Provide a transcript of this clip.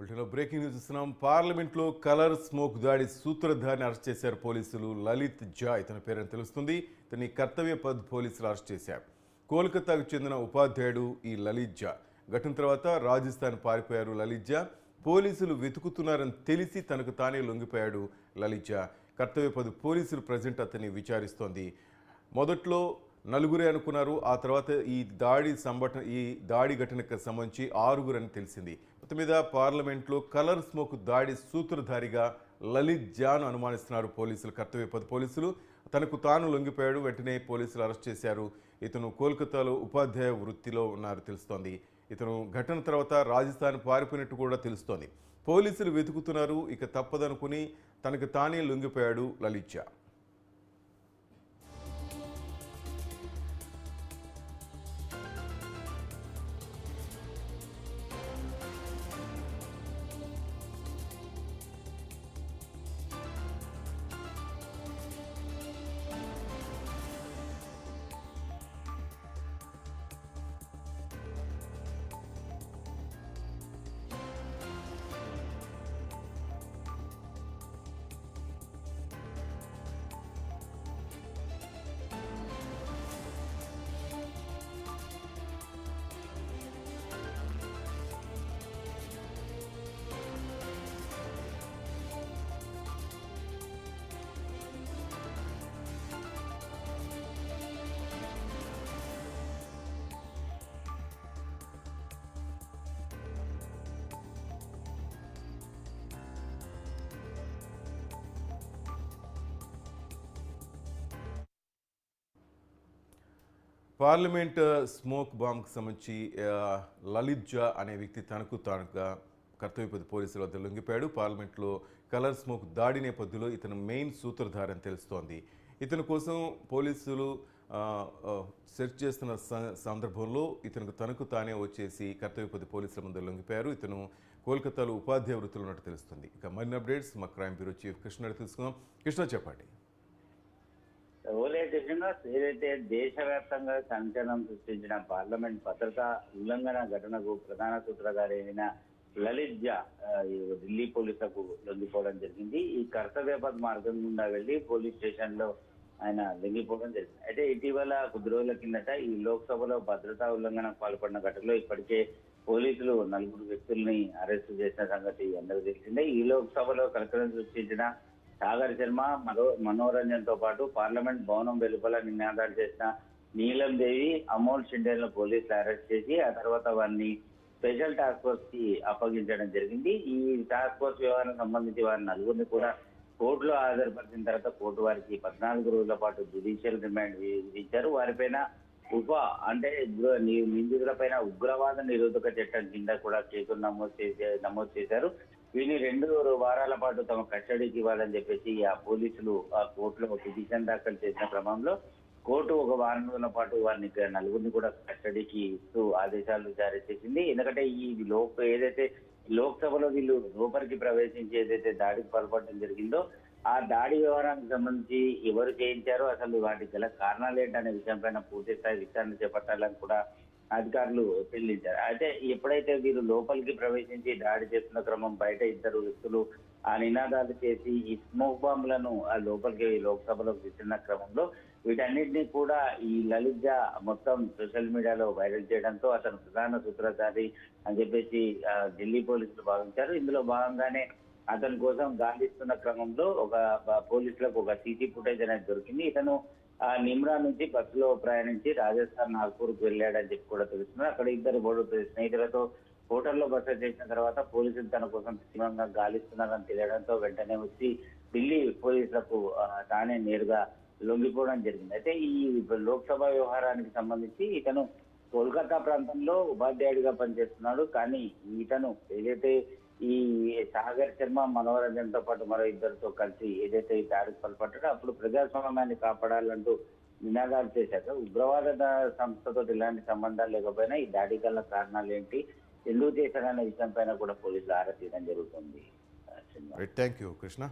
బులెటిన్లో breaking news ఇస్తున్నాం. పార్లమెంట్లో కలర్ స్మోక్ దాడి సూత్రధారిని అరెస్ట్ చేశారు పోలీసులు. లలిత్ జా ఇతని పేరని తెలుస్తుంది. ఇతని కర్తవ్య పద్ పోలీసులు అరెస్ట్ చేశారు. కోల్కతాకు చెందిన ఉపాధ్యాయుడు ఈ లలిత్ జా ఘటన తర్వాత రాజస్థాన్ పారిపోయారు లలిత్ జా పోలీసులు వెతుకుతున్నారని తెలిసి తనకు తానే లొంగిపోయాడు లలిత్ జా కర్తవ్య పద్ పోలీసులు ప్రజెంట్ అతన్ని విచారిస్తోంది. మొదట్లో నలుగురే అనుకున్నారు. ఆ తర్వాత ఈ దాడి సంఘటన ఈ దాడి ఘటనకు సంబంధించి ఆరుగురని తెలిసింది. మొత్తం మీద పార్లమెంట్లో కలర్ స్మోక్ దాడి సూత్రధారిగా లలిత్ జాను అనుమానిస్తున్నారు పోలీసులు. కర్తవ్య పద పోలీసులు. తనకు తాను లొంగిపోయాడు. వెంటనే పోలీసులు అరెస్ట్ చేశారు. ఇతను కోల్కతాలో ఉపాధ్యాయ వృత్తిలో ఉన్నారు తెలుస్తోంది. ఇతను ఘటన తర్వాత రాజస్థాన్ పారిపోయినట్టు కూడా తెలుస్తోంది. పోలీసులు వెతుకుతున్నారు. ఇక తప్పదనుకుని తనకు తానే లొంగిపోయాడు లలిత్ జా పార్లమెంట్ స్మోక్ బాంబ్కి సంబంధించి లలిత్ జా అనే వ్యక్తి తనకు తానుగా కర్తవ్యపతి పోలీసుల వద్ద లొంగిపోయాడు. పార్లమెంట్లో కలర్ స్మోక్ దాడి నేపథ్యంలో ఇతను మెయిన్ సూత్రధారి అని తెలుస్తోంది. ఇతని కోసం పోలీసులు సెర్చ్ చేస్తున్న స- సందర్భంలో ఇతనికి తనకు తానే వచ్చేసి కర్తవ్యపతి పోలీసుల ముందు లొంగిపోయారు. ఇతను కోల్కతాలో ఉపాధ్యాయ వృత్తిలో ఉన్నట్టు తెలుస్తుంది. ఇక మరిన్ని అప్డేట్స్ మా క్రైమ్ బ్యూరో చీఫ్ కృష్ణ తెలుసుకుందాం. కృష్ణ చెప్పండి. ఓలే కృష్ణదాస్ ఏదైతే దేశవ్యాప్తంగా సంచలనం సృష్టించిన పార్లమెంట్ భద్రతా ఉల్లంఘన ఘటనకు ప్రధాన సూత్రధారైన లలిత్ జా ఢిల్లీ పోలీసులకు లొంగిపోవడం జరిగింది. ఈ కర్తవ్యపద్ మార్గం గుండా వెళ్ళి పోలీస్ స్టేషన్లో ఆయన లొంగిపోవడం జరిగింది. అయితే ఇటీవల కొద్ది రోజుల కిందట ఈ లోక్సభలో భద్రతా ఉల్లంఘనకు పాల్పడిన ఘటనలో ఇప్పటికే పోలీసులు నలుగురు వ్యక్తుల్ని అరెస్టు చేసిన సంగతి అందరూ తెలిసిందే. ఈ లోక్సభలో కలకలం సృష్టించిన సాగర్ శర్మ మరో మనోరంజన్తో పాటు పార్లమెంట్ భవనం వెలుపల నినాదాలు చేసిన నీలం దేవి అమోల్ షిండేలను పోలీసులు అరెస్ట్ చేసి ఆ తర్వాత వారిని స్పెషల్ టాస్క్ ఫోర్స్కి అప్పగించడం జరిగింది. ఈ టాస్క్ ఫోర్స్ వ్యవహారం సంబంధించి వారి నలుగురిని కూడా కోర్టులో హాజరుపరిచిన తర్వాత కోర్టు వారికి పద్నాలుగు రోజుల పాటు జ్యుడిషియల్ రిమాండ్ విధించారు. వారిపైన ఉప అంటే ఉగ్ర నిందితులపైన ఉగ్రవాద నిరోధక చట్టం కింద కూడా కేసులు నమోదు చేసే నమోదు చేశారు. వీళ్ళు రెండు వారాల పాటు తమ కస్టడీకి ఇవ్వాలని చెప్పేసి ఆ పోలీసులు ఆ కోర్టులో పిటిషన్ దాఖలు చేసిన క్రమంలో కోర్టు ఒక వారం రోజుల పాటు వారిని నలుగురిని కూడా కస్టడీకి ఇస్తూ ఆదేశాలు జారీ చేసింది. ఎందుకంటే ఈ లోక్ ఏదైతే లోక్సభలో వీళ్ళు లోపలికి ప్రవేశించి ఏదైతే దాడికి పాల్పడడం జరిగిందో ఆ దాడి వ్యవహారానికి సంబంధించి ఎవరు చేయించారో అసలు వాటికి గల కారణాలు ఏంటనే విషయంపైన పూర్తి స్థాయి విచారణ చేపట్టాలని కూడా అధికారులు చెల్లించారు అయితే ఎప్పుడైతే వీరు లోపలికి ప్రవేశించి దాడి చేస్తున్న క్రమం బయట ఇద్దరు వ్యక్తులు ఆ నినాదాలు చేసి ఈ స్మోక్ బాంబులను ఆ లోపలికి లోక్సభలోకి తెచ్చిన క్రమంలో వీటన్నిటిని కూడా ఈ లలిత్ జా మొత్తం సోషల్ మీడియాలో వైరల్ చేయడంతో అతను ప్రధాన సూత్రధారి అని చెప్పేసి ఢిల్లీ పోలీసులు భావించారు. ఇందులో భాగంగానే అతని కోసం గాలిస్తున్న క్రమంలో ఒక పోలీసులకు ఒక సీసీ ఫుటేజ్ అనేది దొరికింది. ఇతను ఆ నిమ్రా నుంచి బస్సులో ప్రయాణించి రాజస్థాన్ నాగ్పూర్కి వెళ్ళాడని చెప్పి కూడా తెలుస్తుంది. అక్కడ ఇద్దరు బోర్డు స్నేహితులతో హోటల్లో బస చేసిన తర్వాత పోలీసులు తన కోసం తీవ్రంగా గాలిస్తున్నారని తెలియడంతో వెంటనే వచ్చి ఢిల్లీ పోలీసులకు తానే నేరుగా లొంగిపోవడం జరిగింది. అయితే ఈ లోక్సభ వ్యవహారానికి సంబంధించి ఇతను కోల్కతా ప్రాంతంలో ఉపాధ్యాయుడిగా పనిచేస్తున్నాడు. కానీ ఇతను ఏదైతే ఈ సాగర్ శర్మ మనోరంజన్తో పాటు మరో ఇద్దరితో కలిసి ఏదైతే ఈ దాడికి పాల్పడ్డాడో అప్పుడు ప్రజాస్వామ్యాన్ని కాపాడాలంటూ నినాదాలు చేశాక ఉగ్రవాద సంస్థతో ఇలాంటి సంబంధాలు లేకపోయినా ఈ దాడి గల కారణాలు ఏంటి ఎందుకు చేశాడనే విషయం పైన కూడా పోలీసులు ఆరా తీయడం జరుగుతుంది. Thank you Krishna?